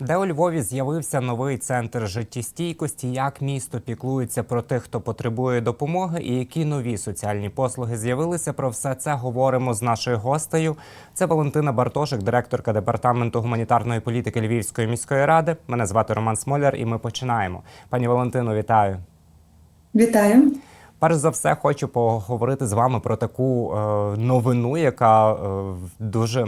Де у Львові з'явився новий центр життєстійкості, як місто піклується про тих, хто потребує допомоги, і які нові соціальні послуги з'явилися. Про все це говоримо з нашою гостею. Це Валентина Бартошик, директорка департаменту гуманітарної політики Львівської міської ради. Мене звати Роман Смоляр, і ми починаємо. Пані Валентино, вітаю. Вітаю. Перш за все, хочу поговорити з вами про таку е, новину, яка е, дуже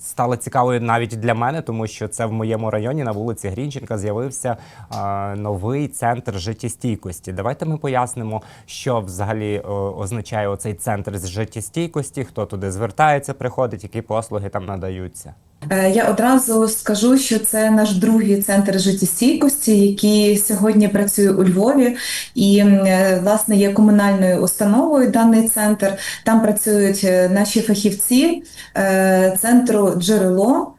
стала цікавою навіть для мене, тому що це в моєму районі на вулиці Грінченка з'явився е, новий центр життєстійкості. Давайте ми пояснимо, що взагалі означає оцей центр життєстійкості, хто туди звертається, приходить, які послуги там надаються. Е, Я одразу скажу, що це наш другий центр життєстійкості, який сьогодні працює у Львові, і е, власне є комунальною установою даний центр. Там працюють е, наші фахівці центру джерело.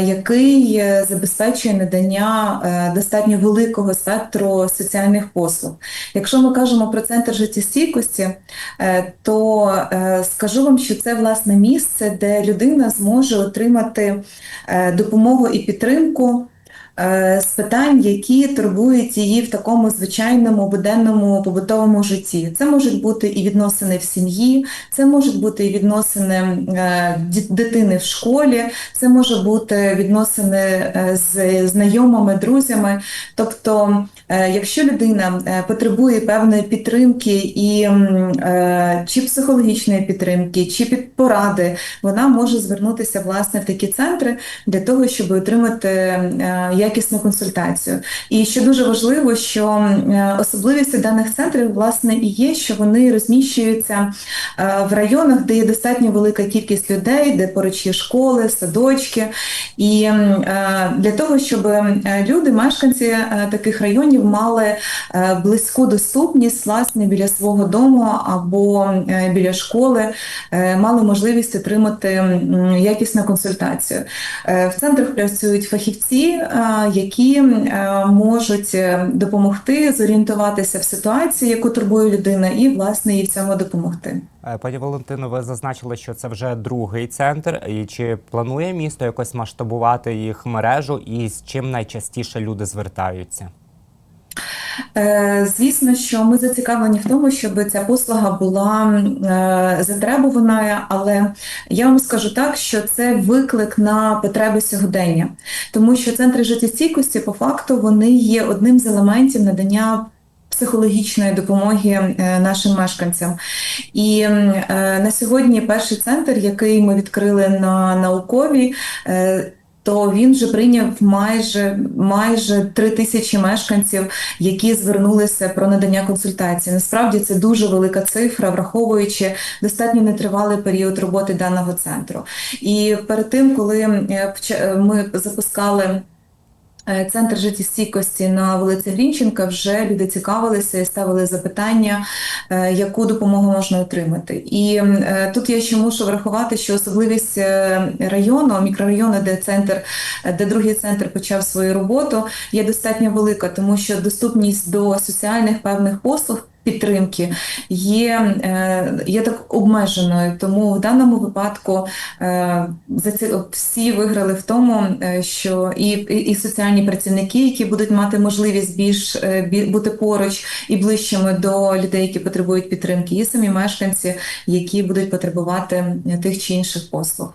Який е, забезпечує надання е, достатньо великого спектру соціальних послуг. Якщо ми кажемо про центр життєстійкості, Е, то скажу вам, що це власне місце, де людина зможе отримати допомогу і підтримку з питань, які турбують її в такому звичайному буденному побутовому житті. Це можуть бути і відносини в сім'ї, це можуть бути і відносини е, дитини в школі, це може бути відносини е, з знайомими, друзями. Тобто, е, якщо людина е, потребує певної підтримки і е, чи психологічної підтримки, чи під поради, вона може звернутися власне в такі центри для того, щоб отримати е, якісну консультацію. І що дуже важливо, що е, особливістю даних центрів власне і є, що вони розміщуються е, в районах, де є достатньо велика кількість людей, де поруч є школи, садочки. І е, для того, щоб е, люди, мешканці е, таких районів, мали е, близьку доступність власне біля свого дому або е, біля школи, е, мали можливість отримати якісну консультацію. В центрах працюють фахівці, які можуть допомогти зорієнтуватися в ситуації, яку турбує людина, і власне їй в цьому допомогти. Пані Валентино, ви зазначили, що це вже другий центр. І чи планує місто якось масштабувати їх мережу, і з чим найчастіше люди звертаються? Е, Звісно, що ми зацікавлені в тому, щоб ця послуга була е, затребуваною, але я вам скажу так, що це виклик на потреби сьогодення, тому що центри життєстійкості по факту вони є одним з елементів надання. Психологічної допомоги е, нашим мешканцям, і е, на сьогодні перший центр, який ми відкрили на науковій, е, то він вже прийняв майже майже три тисячі мешканців, які звернулися про надання консультації. Насправді це дуже велика цифра, враховуючи достатньо нетривалий період роботи даного центру. І перед тим, коли е, ми запускали. Е, Центр життєстійкості на вулиці Грінченка вже люди цікавилися і ставили запитання, е, яку допомогу можна отримати. І е, тут я ще мушу врахувати, що особливість району, мікрорайону, де центр, де другий центр почав свою роботу, є достатньо велика, тому що доступність до соціальних певних послуг. Підтримки є, е, є так обмеженою, тому в даному випадку е, всі виграли в тому, е, що і, і, соціальні працівники, які будуть мати можливість більш бути поруч і ближчими до людей, які потребують підтримки, і самі мешканці, які будуть потребувати тих чи інших послуг.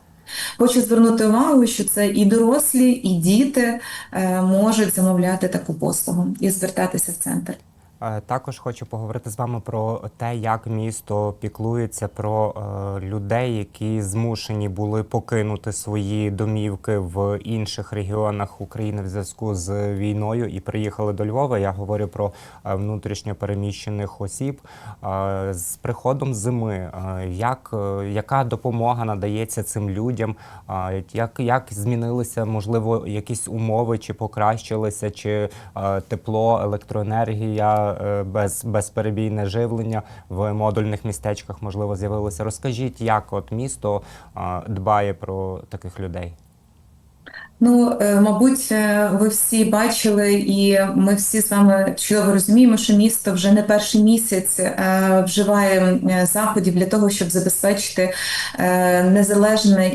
Хочу звернути увагу, що це і дорослі, і діти можуть замовляти таку послугу і звертатися в центр. Е, Також хочу поговорити з вами про те, як місто піклується про е, людей, які змушені були покинути свої домівки в інших регіонах України в зв'язку з війною і приїхали до Львова. Я говорю про е, внутрішньо переміщених осіб. З приходом зими, як, яка допомога надається цим людям? Як, як змінилися, можливо, якісь умови, чи покращилися, чи тепло, електроенергія, без, безперебійне живлення в модульних містечках, можливо, з'явилося. Розкажіть, як от місто е, дбає про таких людей? Ну, е, мабуть, е, ви всі бачили, і ми всі з вами чудово розуміємо, що місто вже не перший місяць е, вживає заходів для того, щоб забезпечити незалежне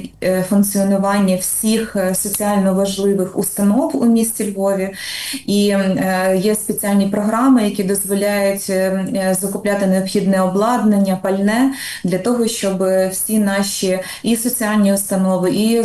функціонування всіх соціально важливих установ у місті Львові. І є спеціальні програми, які дозволяють закупляти необхідне обладнання, пальне для того, щоб всі наші і соціальні установи, і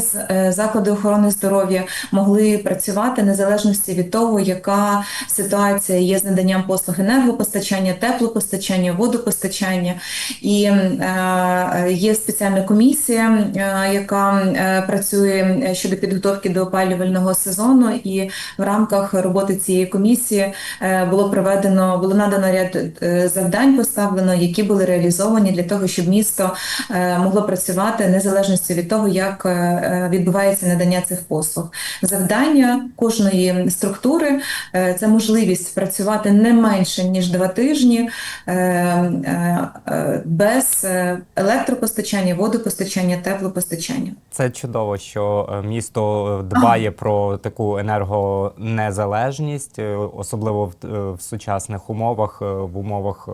заклади охорони здоров'я могли працювати незалежності від того, яка ситуація є з наданням послуг енергопостачання, теплопостачання, водопостачання. І е, є спеціальна комісія, е, яка е, працює щодо підготовки до опалювального сезону, і в рамках роботи цієї комісії е, було проведено, було надано ряд е, завдань, поставлено, які були реалізовані для того, щоб місто е, могло працювати незалежності від того, як е, е, відбувається надання цих послуг. Завдання кожної структури е, це можливість працювати не менше ніж два тижні е, е, без електропостачання, водопостачання, теплопостачання. Це чудово, що місто дбає про таку енергонезалежність, особливо в, сучасних умовах, в умовах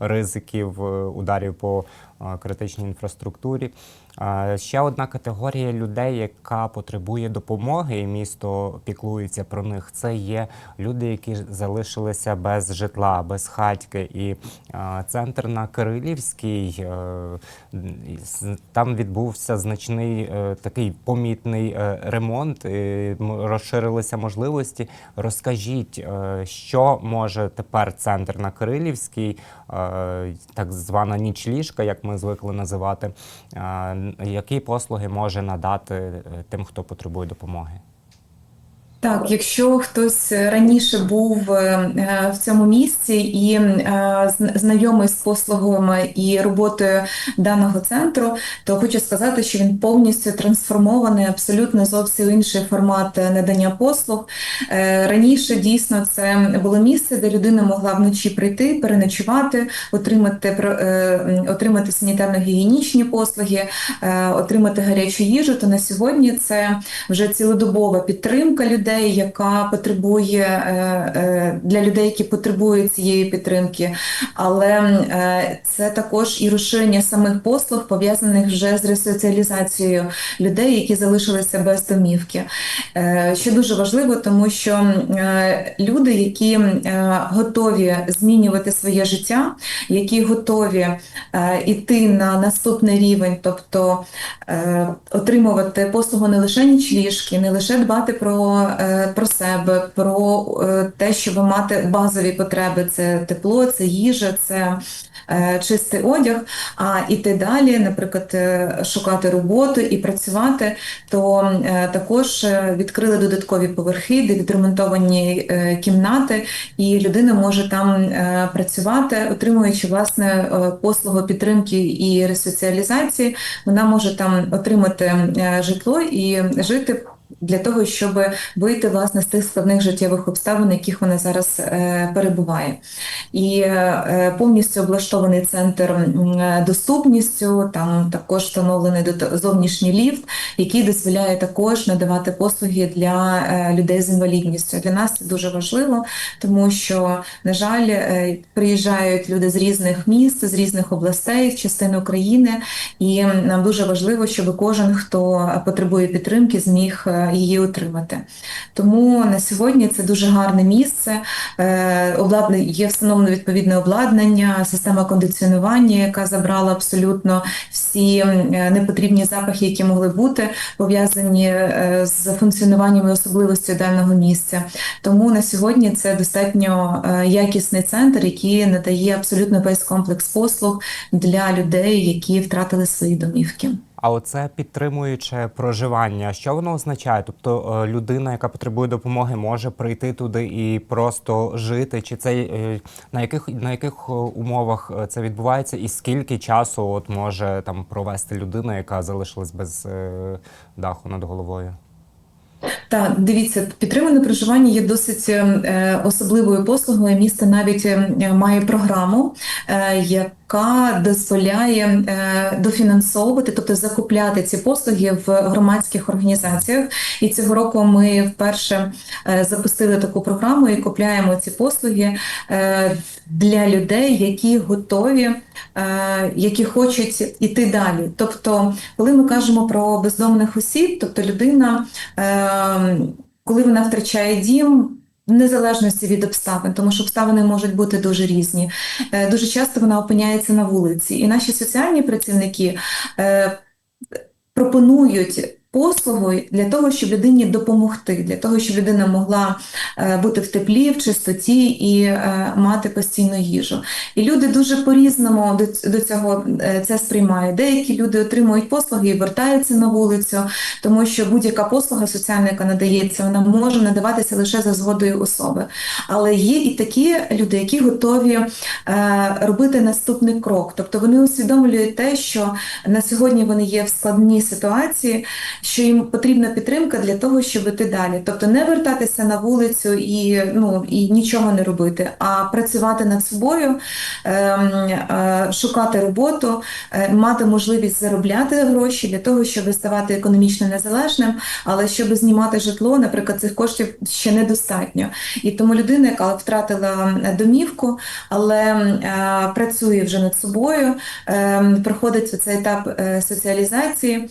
ризиків ударів по критичній інфраструктурі. Ще одна категорія людей, яка потребує допомоги, і місто піклується про них. Це є люди, які залишилися без житла, без хатьки. І центр на Кирилівській е, там відбувся значний е, такий помітний е, ремонт, розширилися можливості. Розкажіть, що може тепер центр на Кирилівській, так звана нічліжка, як ми звикли називати, які послуги може надати е, тим, хто потребує допомоги? Так, якщо хтось раніше був е, е, в цьому місці і е, знайомий з послугами і роботою даного центру, то хочу сказати, що він повністю трансформований, абсолютно зовсім інший формат надання послуг. Раніше дійсно це було місце, де людина могла вночі прийти, переночувати, отримати отримати санітарно-гігієнічні послуги, отримати гарячу їжу. То на сьогодні це вже цілодобова підтримка людей, яка потребує е, е, для людей, які потребують цієї підтримки. Але е, це також і розширення самих послуг, пов'язаних вже з ресоціалізацією людей, які залишилися без домівки. Що дуже важливо, тому що люди, які готові змінювати своє життя, які готові іти на наступний рівень, тобто отримувати послугу не лише нічліжки, не лише дбати про, про себе, про е, те, щоб мати базові потреби: це тепло, це їжа, це е, чистий одяг, а іти далі, наприклад, е, шукати роботу і працювати, то е, також е, відкрили додаткові поверхи, де відремонтовані е, кімнати, і людина може там е, працювати, отримуючи власне е, послугу підтримки і ресоціалізації. Вона може там отримати е, житло і жити. Для того щоб вийти власне з тих складних життєвих обставин, в яких вона зараз е, перебуває, і е, повністю облаштований центр доступністю. Там також встановлений зовнішній ліфт, який дозволяє також надавати послуги для е, людей з інвалідністю. Для нас це дуже важливо, тому що, на жаль, е, приїжджають люди з різних міст, з різних областей, частин України, і нам дуже важливо, щоб кожен, хто потребує підтримки, зміг е, її отримати. Тому на сьогодні це дуже гарне місце. Е, є встановлено відповідне обладнання, система кондиціонування, яка забрала абсолютно всі е, непотрібні запахи, які могли бути пов'язані е, з функціонуванням і особливостю даного місця. Тому на сьогодні це достатньо е, якісний центр, який надає абсолютно весь комплекс послуг для людей, які втратили свої домівки. А оце підтримуюче проживання, що воно означає? Тобто е, людина, яка потребує допомоги, може прийти туди і просто жити? Чи це е, на яких на яких е, умовах це відбувається, і скільки часу от може там провести людина, яка залишилась без даху над головою? Так, дивіться, підтримане проживання є досить е, особливою послугою. Місто навіть е, має програму, е, яка дозволяє дофінансовувати, тобто закупляти ці послуги в громадських організаціях. І цього року ми вперше запустили таку програму і купляємо ці послуги для людей, які готові, які хочуть іти далі. Тобто, коли ми кажемо про бездомних осіб, тобто людина, коли вона втрачає дім. В незалежності від обставин, тому що обставини можуть бути дуже різні. Е, Дуже часто вона опиняється на вулиці, і наші соціальні працівники е, пропонують послугу для того, щоб людині допомогти, для того, щоб людина могла е, бути в теплі, в чистоті і е, мати постійну їжу. І люди дуже по-різному до, цього е, це сприймають. Деякі люди отримують послуги і вертаються на вулицю, тому що будь-яка послуга соціальна, яка надається, вона може надаватися лише за згодою особи. Але є і такі люди, які готові робити наступний крок. Тобто вони усвідомлюють те, що на сьогодні вони є в складній ситуації, що їм потрібна підтримка для того, щоб іти далі. Тобто не вертатися на вулицю і, ну, і нічого не робити, а працювати над собою, ем, е, шукати роботу, е, мати можливість заробляти гроші для того, щоб ставати економічно незалежним, але щоб знімати житло, наприклад, цих коштів ще недостатньо. І тому людина, яка втратила домівку, але е, працює вже над собою, е, проходить цей етап соціалізації,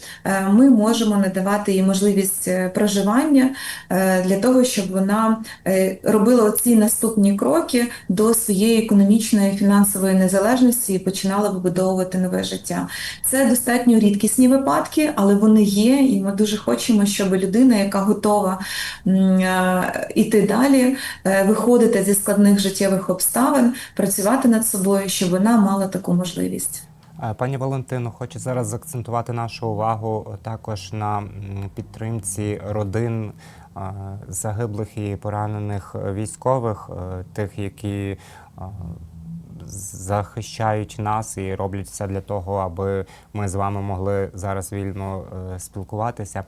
ми можемо надавати їй можливість е, проживання е, для того, щоб вона е, робила ці наступні кроки до своєї економічної фінансової незалежності і починала вибудовувати нове життя. Це достатньо рідкісні випадки, але вони є, і ми дуже хочемо, щоб людина, яка готова е, далі, виходити зі складних життєвих обставин, працювати над собою, щоб вона мала таку можливість. Е, Пані Валентино, хочу зараз заакцентувати нашу увагу також на підтримці родин е, загиблих і поранених військових, е, тих, які захищають нас і роблять все для того, аби ми з вами могли зараз вільно спілкуватися.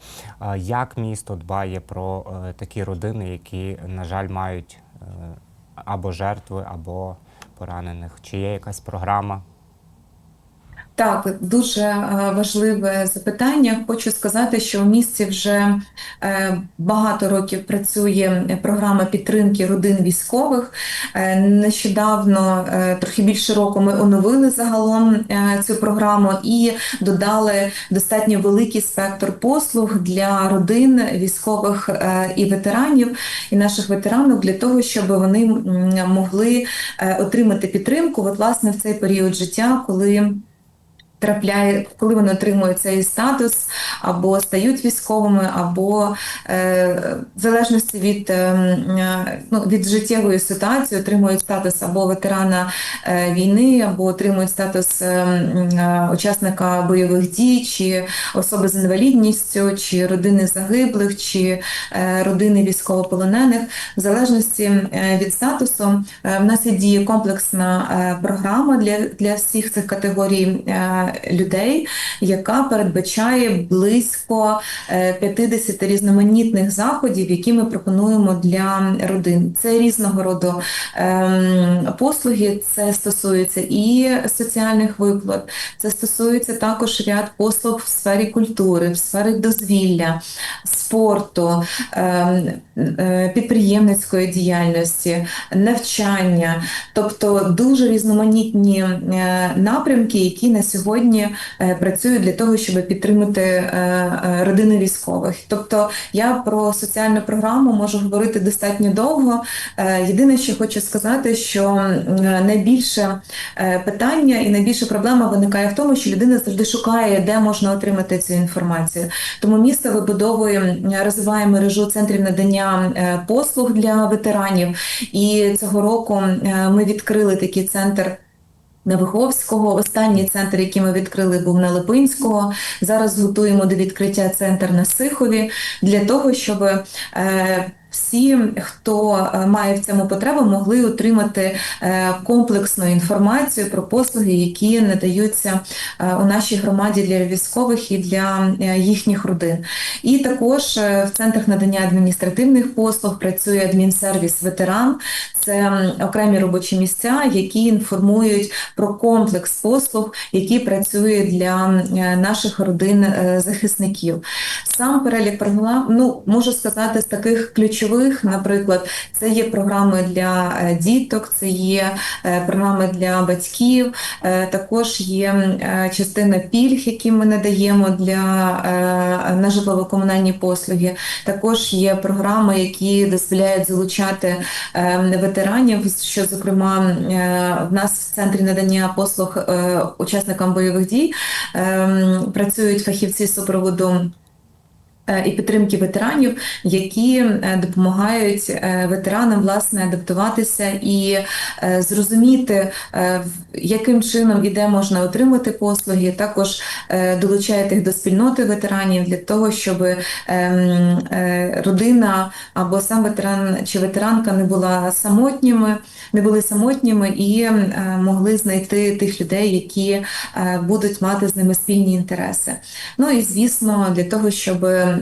Як місто дбає про такі родини, які, на жаль, мають або жертви, або поранених? Чи є якась програма? Так, дуже е, важливе запитання. Хочу сказати, що в місті вже е, багато років працює програма підтримки родин військових. Е, Нещодавно, трохи більше року, ми оновили загалом цю програму і додали достатньо великий спектр послуг для родин військових і ветеранів, і наших ветеранів для того, щоб вони могли отримати підтримку от, власне в цей період життя, коли трапляє, коли вони отримують цей статус, або стають військовими, або е, в залежності від, е, е, ну, від життєвої ситуації отримують статус або ветерана е, війни, або отримують статус е, е, учасника бойових дій, чи особи з інвалідністю, чи родини загиблих, чи е, родини військовополонених. В залежності е, від статусу е, в нас є діє комплексна е, програма для, для всіх цих категорій е, людей, яка передбачає близько е, 50 різноманітних заходів, які ми пропонуємо для родин. Це різного роду ем, послуги, це стосується і соціальних виплат, це стосується також ряд послуг в сфері культури, в сфері дозвілля, спорту, ем, е, підприємницької діяльності, навчання, тобто дуже різноманітні е, напрямки, які на сьогодні е, працюють для того, щоб підтримати е, е, родини військових. Тобто я про соціальну програму можу говорити достатньо довго. Єдине, що хочу сказати, що найбільше питання і найбільша проблема виникає в тому, що людина завжди шукає, де можна отримати цю інформацію. Тому місто вибудовує, розвиває мережу центрів надання послуг для ветеранів. І цього року ми відкрили такий центр. На Виховського останній центр, який ми відкрили, був на Липинського. Зараз готуємо до відкриття центр на Сихові для того, щоб е, всі, хто е, має в цьому потребу, могли отримати е, комплексну інформацію про послуги, які надаються е, у нашій громаді для військових і для їхніх родин. І також в центрах надання адміністративних послуг працює адмінсервіс ветеран. Це окремі робочі місця, які інформують про комплекс послуг, які працює для наших родин захисників. Сам перелік програм, ну можу сказати, з таких ключових, наприклад, це є програми для е, діток, це є е, програми для батьків, е, також є частина пільг, які ми надаємо для на житлово-комунальні послуги. Також є програми, які дозволяють залучати ветеранів. Що зокрема в нас в центрі надання послуг учасникам бойових дій е, працюють фахівці супроводу. Е, І підтримки ветеранів, які е, допомагають е, ветеранам власне адаптуватися і зрозуміти, яким чином і де можна отримати послуги. Також долучають їх до спільноти ветеранів для того, щоб ем, родина або сам ветеран чи ветеранка не була самотніми, не були самотніми і е, могли знайти тих людей, які будуть мати з ними спільні інтереси. Ну і звісно, для того, щоб е,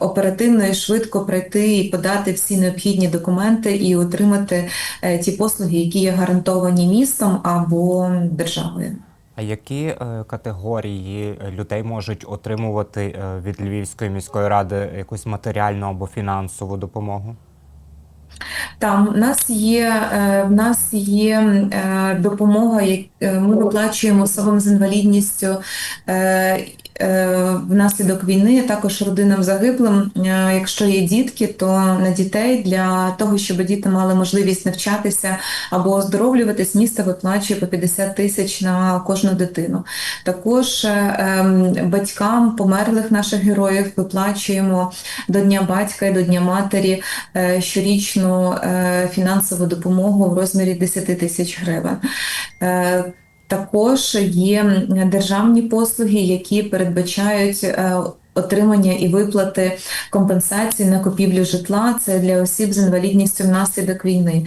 оперативно і швидко пройти і подати всі необхідні документи і отримати е, ті послуги, які є гарантовані містом або державою. А які е, категорії е, людей можуть отримувати е, від Львівської міської ради якусь матеріальну або фінансову допомогу? Там в нас є е, в нас є е, допомога, е, ми виплачуємо особам з інвалідністю е, е, внаслідок війни, також родинам загиблим. Е, Якщо є дітки, то на дітей для того, щоб діти мали можливість навчатися або оздоровлюватись, місто виплачує по 50 тисяч на кожну дитину. Також е, ем, батькам померлих наших героїв виплачуємо до Дня батька і до Дня матері е, щорічну е, фінансову допомогу в розмірі 10 тисяч гривень. Також є державні послуги, які передбачають е, отримання і виплати компенсації на купівлю житла. Це для осіб з інвалідністю внаслідок війни.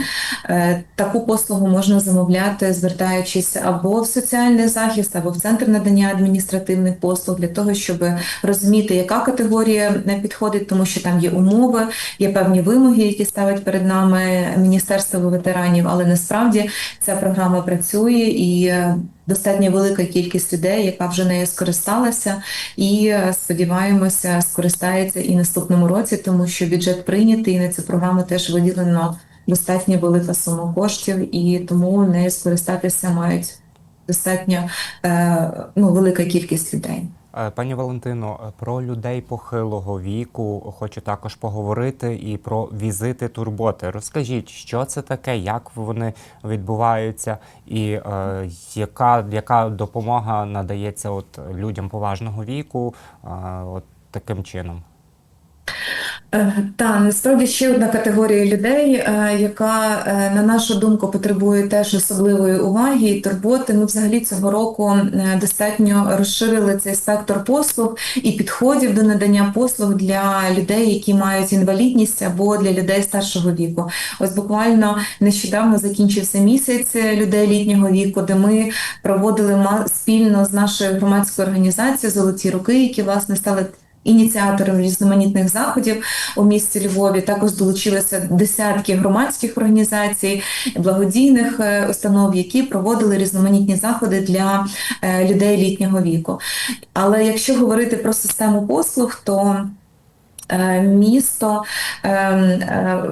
Е, Таку послугу можна замовляти, звертаючись або в соціальний захист, або в центр надання адміністративних послуг для того, щоб розуміти, яка категорія не підходить, тому що там є умови, є певні вимоги, які ставить перед нами Міністерство ветеранів, але насправді ця програма працює і е, достатньо велика кількість людей, яка вже нею скористалася, і е, сподіваємося, скористається і наступному році, тому що бюджет прийнятий, і на цю програму теж виділено достатньо велика сума коштів, і тому нею скористатися мають достатньо е, ну, велика кількість людей. Е, Пані Валентино, е, про людей похилого віку хочу також поговорити і про візити турботи. Розкажіть, що це таке, як вони відбуваються, і е, яка, яка допомога надається от людям поважного віку, е, от таким чином. Е, Та насправді ще одна категорія людей, е, яка, е, на нашу думку, потребує теж особливої уваги і турботи. Ми взагалі цього року достатньо розширили цей спектр послуг і підходів до надання послуг для людей, які мають інвалідність або для людей старшого віку. Ось буквально нещодавно закінчився місяць людей літнього віку, де ми проводили спільно з нашою громадською організацією Золоті руки, які власне стали ініціатором різноманітних заходів у місті Львові. Також долучилися десятки громадських організацій, благодійних е, установ, які проводили різноманітні заходи для е, людей літнього віку. Але якщо говорити про систему послуг, то е, місто е, е,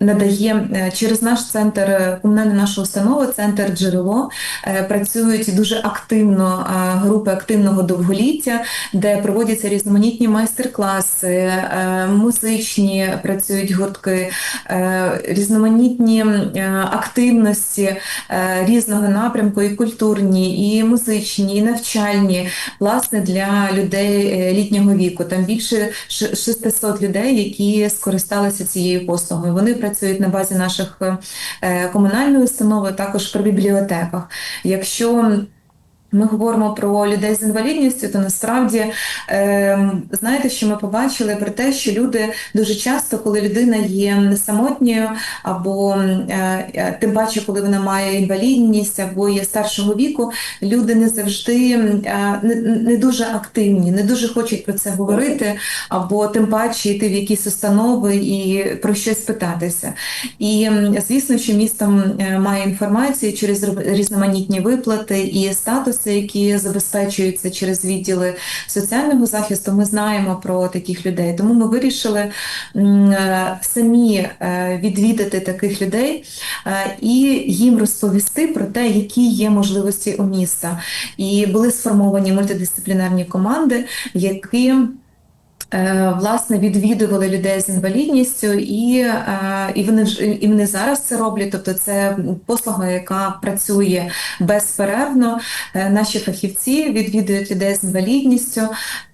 надає е, через наш центр, е, комунальна наша установа, центр джерело, е, працюють дуже активно групи активного довголіття, де проводяться різноманітні майстер-класи, музичні працюють гуртки, різноманітні активності різного напрямку, і культурні, і музичні, і навчальні, власне, для людей літнього віку. Там більше 600 людей, які скористалися цією послугою. Вони працюють на базі наших е, комунальної установи, також при бібліотеках. Якщо ми говоримо про людей з інвалідністю, то насправді е, знаєте, що ми побачили про те, що люди дуже часто, коли людина є самотньою, або е, е, тим паче, коли вона має інвалідність або є старшого віку, люди не завжди е, не, не дуже активні, не дуже хочуть про це говорити, або тим паче йти в якісь установи і про щось питатися. І звісно, що місто е, має інформацію через різноманітні виплати і статуси, які забезпечуються через відділи соціального захисту. Ми знаємо про таких людей. Тому ми вирішили е, самі е, відвідати таких людей е, і їм розповісти про те, які є можливості у міста. І були сформовані мультидисциплінарні команди, які Власне, відвідували людей з інвалідністю, і, е, і вони і вони зараз це роблять. Тобто, це послуга, яка працює безперервно. Е, Наші фахівці відвідують людей з інвалідністю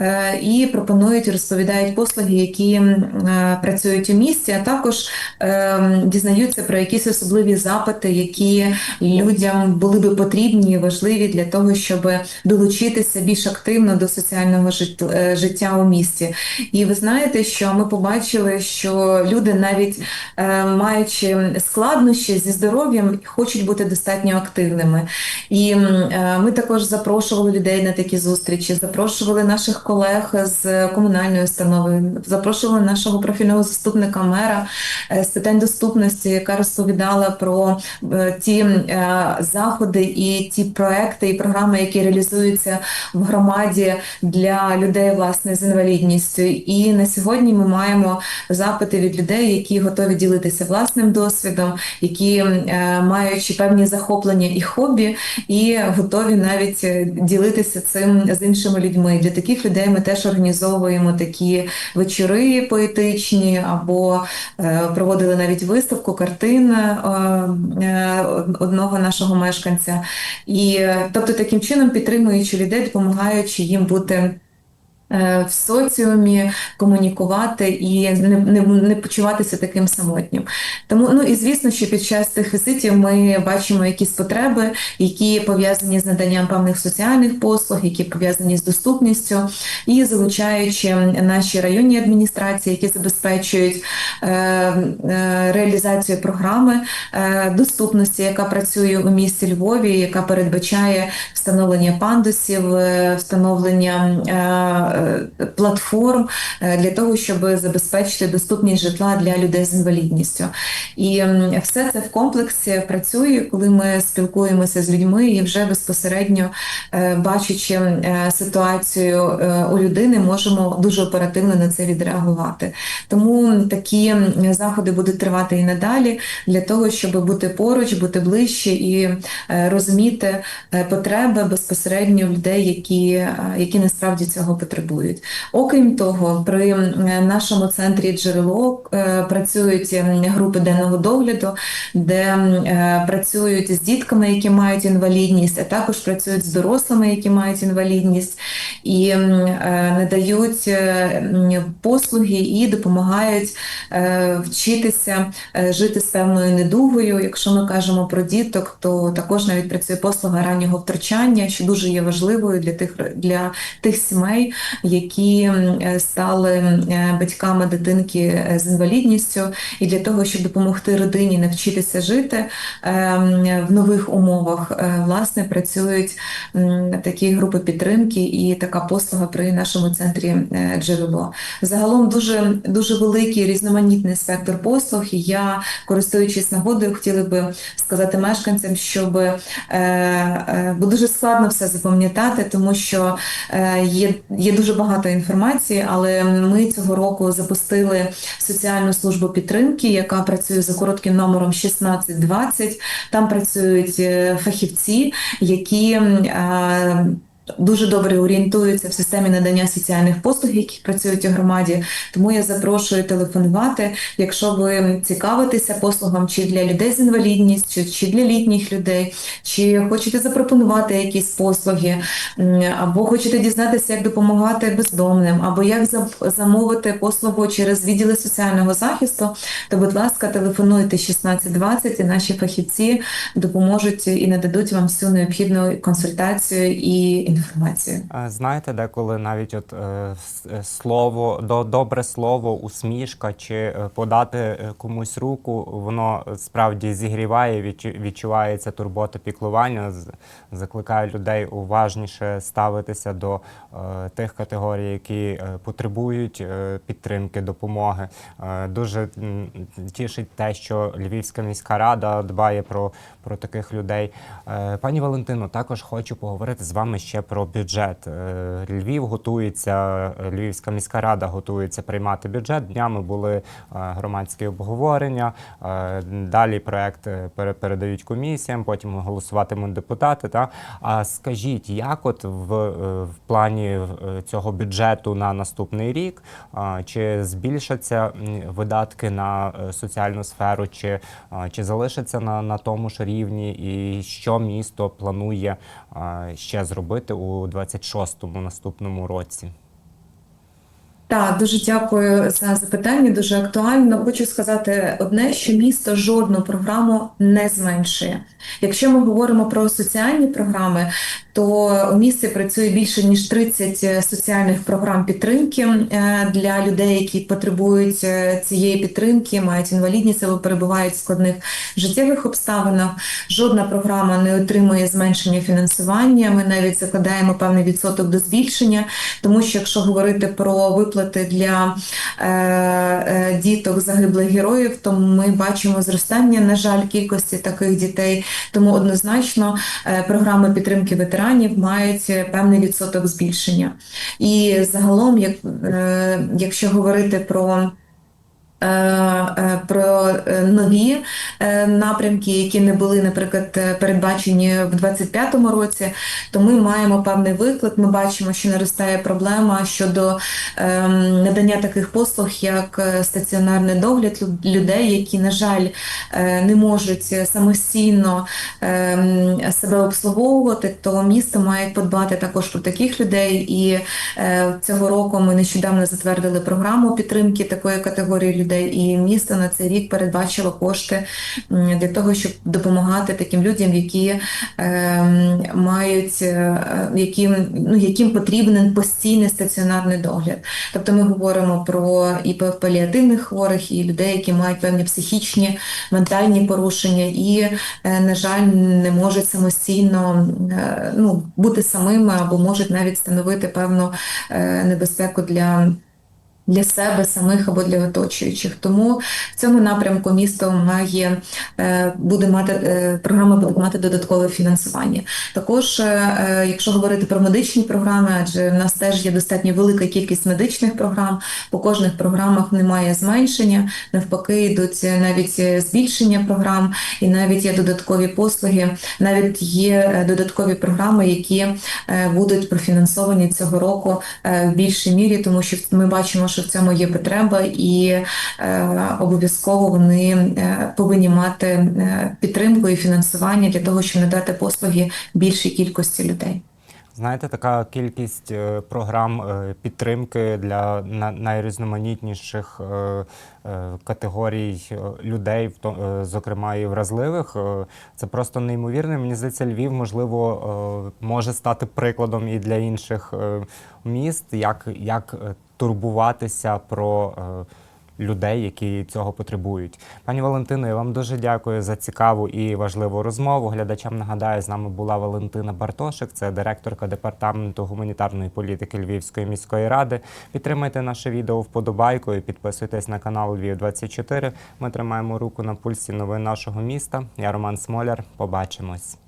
е, і пропонують, розповідають послуги, які е, працюють у місті, а також е, дізнаються про якісь особливі запити, які людям були би потрібні і важливі для того, щоб долучитися більш активно до соціального е, життя у місті. І ви знаєте, що ми побачили, що люди, навіть е, маючи складнощі зі здоров'ям, хочуть бути достатньо активними. І е, ми також запрошували людей на такі зустрічі, запрошували наших колег з комунальної установи, запрошували нашого профільного заступника мера е, з питань доступності, яка розповідала про е, ті е, заходи і ті проекти і програми, які реалізуються в громаді для людей власне з інвалідністю. І на сьогодні ми маємо запити від людей, які готові ділитися власним досвідом, які е, маючи певні захоплення і хобі, і готові навіть е, ділитися цим з іншими людьми. Для таких людей ми теж організовуємо такі вечори поетичні, або е, проводили навіть виставку картин одного нашого мешканця. І тобто таким чином підтримуючи людей, допомагаючи їм бути. Е, В соціумі комунікувати і не, не, не почуватися таким самотнім. Тому ну і звісно, що під час цих візитів ми бачимо якісь потреби, які пов'язані з наданням певних соціальних послуг, які пов'язані з доступністю, і залучаючи наші районні адміністрації, які забезпечують е, е, реалізацію програми е, доступності, яка працює у місті Львові, яка передбачає встановлення пандусів, е, встановлення е, платформ е, для того, щоб забезпечити доступність житла для людей з інвалідністю. І все це в комплексі працює, коли ми спілкуємося з людьми і вже безпосередньо е, бачачи е, ситуацію у людини, можемо дуже оперативно на це відреагувати. Тому такі заходи будуть тривати і надалі для того, щоб бути поруч, бути ближче і розуміти потреби безпосередньо людей, які, які насправді цього потребують. Окрім того, при нашому центрі джерело е, працюють групи денного догляду, де е, працюють з дітками, які мають інвалідність, а також працюють з дорослими, які мають інвалідність, і е, надають послуги і допомагають вчитися жити з певною недугою. Якщо ми кажемо про діток, то також навіть працює послуга раннього втручання, що дуже є важливою для тих для тих сімей, які стали е, батьками дитинки е, з інвалідністю, і для того, щоб допомогти родині навчитися жити е, в нових умовах, власне працюють такі групи підтримки і така послуга при нашому центрі джерело. Загалом дуже дуже великий різноманітний спектр послуг. І я, користуючись нагодою, хотіла би сказати мешканцям, щоб бо дуже складно все запам'ятати, тому що є, є дуже багато інформації, але ми цього року запустили соціальну службу підтримки, яка працює за коротким номером 1620. Там працюють е, фахівці, які. Дуже добре орієнтуються в системі надання соціальних послуг, які працюють у громаді. Тому я запрошую телефонувати, якщо ви цікавитеся послугам чи для людей з інвалідністю, чи для літніх людей, чи хочете запропонувати якісь послуги, або хочете дізнатися, як допомагати бездомним, або як замовити послугу через відділи соціального захисту, то, будь ласка, телефонуйте 1620 і наші фахівці допоможуть і нададуть вам всю необхідну консультацію і інформацію. Знаєте, деколи навіть от е, е, слово, до, добре слово, усмішка чи е, подати комусь руку, воно справді зігріває, відчу- відчувається турбота піклування, закликає людей уважніше ставитися до тих категорій, які потребують підтримки, допомоги. Дуже тішить те, що Львівська міська рада дбає про, про таких людей. Е, Пані Валентино, також хочу поговорити з вами ще про бюджет. Е, Львів готується, Львівська міська рада готується приймати бюджет. Днями були е, громадські обговорення. Далі проект передають комісіям, потім голосуватимуть депутати. Та а скажіть, як от в, в плані цього бюджету на наступний рік чи збільшаться видатки на соціальну сферу, чи, чи залишаться на, на тому ж рівні, і що місто планує ще зробити у 26-му наступному році? Так, дуже дякую за запитання, дуже актуально. Хочу сказати одне, що місто жодну програму не зменшує. Якщо ми говоримо про соціальні програми, то у місті працює більше ніж 30 соціальних програм підтримки е, для людей, які потребують е, цієї підтримки, мають інвалідність або перебувають в складних життєвих обставинах. Жодна програма не отримує зменшення фінансування. Ми навіть закладаємо певний відсоток до збільшення, тому що якщо говорити про виплати для е, е, діток загиблих героїв, то ми бачимо зростання, на жаль, кількості таких дітей. Тому однозначно е, програми підтримки ветеранів мають певний відсоток збільшення. І загалом, як, якщо говорити про про е, нові е, напрямки, які не були, наприклад, е, передбачені в 2025 році, то ми маємо певний виклик. Ми бачимо, що наростає проблема щодо е, надання таких послуг, як е, стаціонарний догляд людей, які, на жаль, е, не можуть самостійно е, себе обслуговувати, то місто має подбати також про таких людей. І е, цього року ми нещодавно затвердили програму підтримки такої категорії людей, і місто на цей рік передбачило кошти для того, щоб допомагати таким людям, які е, мають е, яким, ну, яким потрібен постійний стаціонарний догляд. Тобто ми говоримо про і паліативних хворих, і людей, які мають певні психічні, ментальні порушення, і, е, на жаль, не можуть самостійно е, ну, бути самими або можуть навіть становити певну е, небезпеку для. Для себе самих або для оточуючих, тому в цьому напрямку місто має е, буде мати е, програма буде мати додаткове фінансування. Також, е, якщо говорити про медичні програми, адже в нас теж є достатньо велика кількість медичних програм. По кожних програмах немає зменшення, навпаки, йдуть навіть збільшення програм, і навіть є додаткові послуги. Навіть є додаткові програми, які будуть профінансовані цього року в більшій мірі, тому що ми бачимо, що в цьому є потреба, і е, обов'язково вони е, повинні мати е, підтримку і фінансування для того, щоб надати послуги більшій кількості людей. Знаєте, така кількість програм підтримки для на- найрізноманітніших категорій людей, зокрема і вразливих, це просто неймовірно. Мені здається, Львів, можливо, може стати прикладом і для інших міст, як, як турбуватися про. е, людей, які цього потребують. Пані Валентино, я вам дуже дякую за цікаву і важливу розмову. Глядачам нагадаю, з нами була Валентина Бартошик, це директорка департаменту гуманітарної політики Львівської міської ради. Підтримайте наше відео вподобайкою, підписуйтесь на канал Львів 24 Ми тримаємо руку на пульсі новин нашого міста. Я Роман Смоляр. Побачимось.